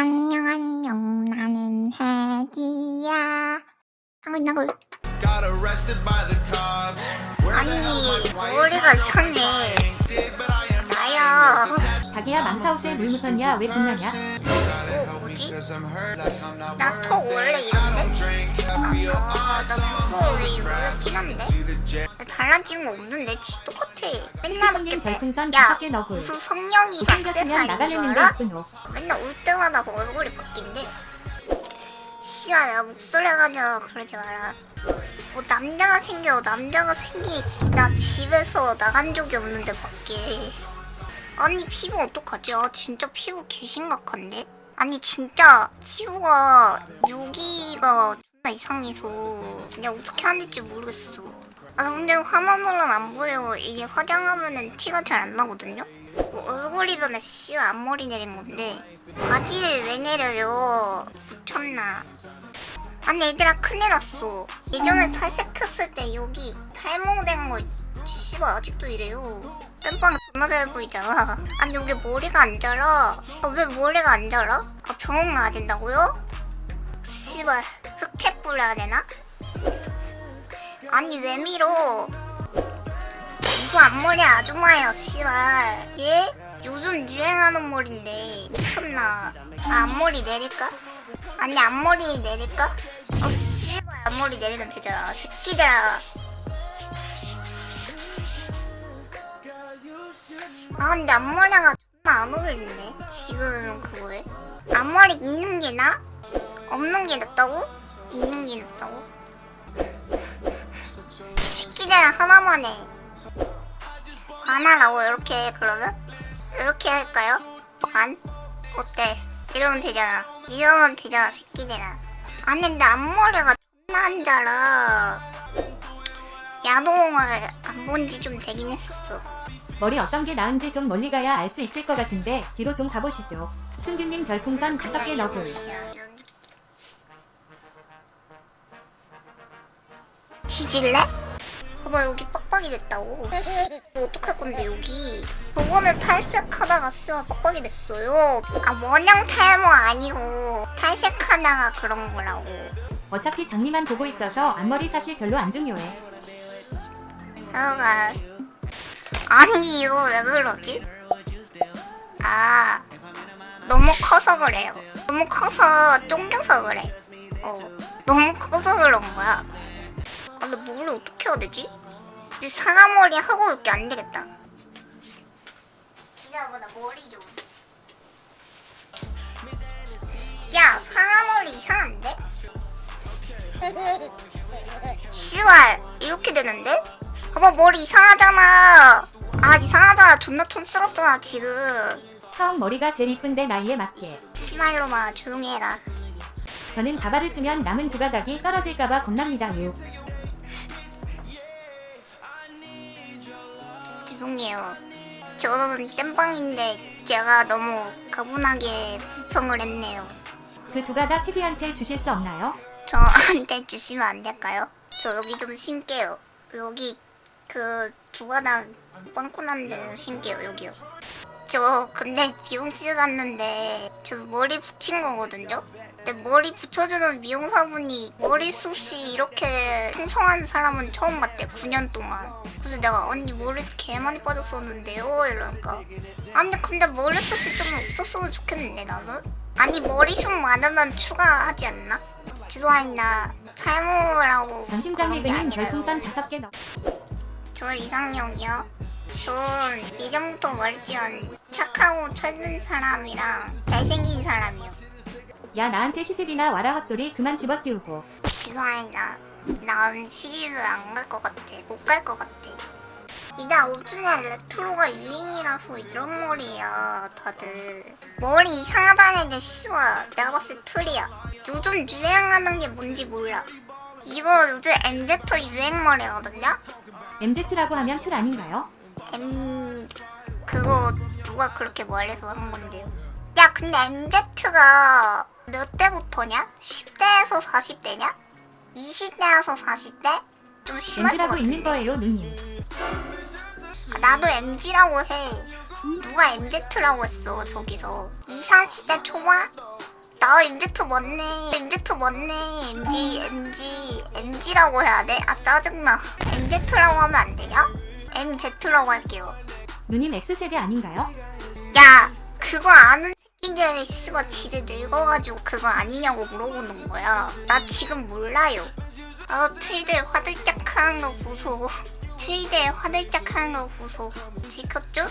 안녕 안녕 나는 해지야 hell 아니 머리가 이상해 나야 자기야 망사옷에 물 묻었냐 왜어 뭐지? 나턱 worth 원래 이런데? 아나 awesome. 무서워 왜? See the jet. 달라진 거 없는데 진짜 똑같아 맨날 이렇게 별풍선 야 다섯 개 넣고 무슨 성령이 생겼으면 줄 알아? 맨날 올 때마다 그 얼굴이 바뀐대. 씨야, 야 목소리 가져 그러지 마라. 뭐 남자가 생겨, 남자가 생기. 나 집에서 나간 적이 없는데 밖에. 아니 피부 어떡하지? 아 진짜 피부 개 심각한데? 아니 진짜 피부가 여기가 존나 이상해서 그냥 어떻게 하는지 모르겠어. 아 근데 화면으로는 안 보여. 이게 화장하면은 티가 잘 안 나거든요. 뭐 얼굴이면 씨 앞머리 내린 건데 바지를 왜 내려요? 묻혔나? 아니 얘들아 큰일 났어. 예전에 탈색했을 때 여기 탈모된 거 씨발 아직도 이래요. 땜빵 존나 잘 보이잖아. 아니 여기 머리가 안 자라. 아, 왜 머리가 안 자라? 아 병원 가야 된다고요? 씨발 흑채 뿌려야 되나? 아니 왜 밀어? 이거 앞머리 아줌마예요, 씨발. 예? 요즘 유행하는 머리인데 미쳤나? 아, 앞머리 내릴까? 아니 앞머리 내릴까? 어 씨발 앞머리 내리면 되잖아. 새끼들아. 아 근데 앞머리가 존나 안 어울리네. 지금 그거에. 앞머리 있는 게 나? 없는 게 낫다고? 있는 게 낫다고? 새끼들아 하나만 해. 반하라고 이렇게 그러면? 이렇게 할까요? 반? 어때? 이러면 되잖아 이러면 되잖아 새끼들아 아니 근데 앞머리가 존나 안 자라 야동을 안 본 지 좀 되긴 했었어 머리 어떤 게 나은지 좀 멀리 가야 알 수 있을 것 같은데 뒤로 좀 가보시죠. 춘규님 별풍선 다섯 개 넣고. 지질래? 봐봐 여기 빡빡이 됐다고. 뭐 어떡할 건데 여기? 저번에 탈색하다가 쓰면 빡빡이 됐어요. 아 원형 탈모 아니고 탈색하다가 그런 거라고. 어차피 장미만 보고 있어서 앞머리 사실 별로 안 중요해. 여가 아니 이거 왜 그러지? 아 너무 커서 그래요 너무 커서 쫑겨서 그래 어 너무 커서 그런 거야 아 근데 머리 어떻게 해야 되지? 이제 사람 머리 하고 올게 안 되겠다 기다려봐 나 머리 좀 야, 사람 머리 이상한데? 씨발, 이렇게 되는데? 봐봐, 머리 이상하잖아. 아, 이상하다. 존나 촌스럽잖아, 지금. 처음 머리가 제일 이쁜데 나이에 맞게 씨발로마, 조용히 해라. 저는 가발을 쓰면 남은 두 가닥이 떨어질까봐 겁납니다 유 죄송해요. 저는 땜빵인데 제가 너무 가분하게 불평을 했네요. 그 두 가닥 피디한테 주실 수 없나요? 저한테 주시면 안 될까요? 저 여기 좀 심게요. 여기 그 두가닥 빵꾸 난 데는 심게요. 여기요. 저 근데 미용실 갔는데 저 머리 붙인 거거든요. 근데 머리 붙여주는 미용사분이 머리숱이 이렇게 풍성한 사람은 처음 봤대. 9년 동안. 그래서 내가 언니 머리 개 많이 빠졌었는데요. 이러니까. 아니 근데 머리숱이 좀 없었으면 좋겠는데 나는. 아니 머리숱 많으면 추가하지 않나? 죄송합니다. 탈모라고 당신 아니라요. 별풍선 다섯 개 넣. 저 이상형이요. 전 예전부터 말했지만 착하고 철든 사람이랑 잘생긴 사람이요. 야 나한테 시집이나 와라 헛소리 그만 집어치우고 죄송합니다. 난 시집을 안 갈 것 같아. 못 갈 것 같아. 이제 요즘에 레트로가 유행이라서 이런 머리야 다들. 머리 이상하다는 게 싫어. 내가 봤을 때 틀이야. 요즘 유행하는 게 뭔지 몰라. 이거 요즘 MZ 유행 머리거든요? MZ라고 하면 틀 아닌가요? M 그거 누가 그렇게 말해서 한 건데요. 야 근데 MZ가 몇 대부터냐? 10대에서 40대냐? 20대에서 40대? 좀 심할 것 MZ라고 같은데. 있는 거예요 누님 아, 나도 MG라고 해. 누가 MZ라고 했어 저기서. 20, 30대 초반? 나 MZ 맞네. MZ 맞네. MG, MG, MG라고 해야 돼? 아, 짜증나. MZ라고 하면 안 되냐? MZ라고 할게요. 누님 X세대 아닌가요? 야, 그거 아는 새끼들이 씨가 지들 늙어가지고 그거 아니냐고 물어보는 거야. 나 지금 몰라요. 아, 트위들 화들짝 하는 거 보소. 트위들 화들짝 하는 거 보소. 지켰죠?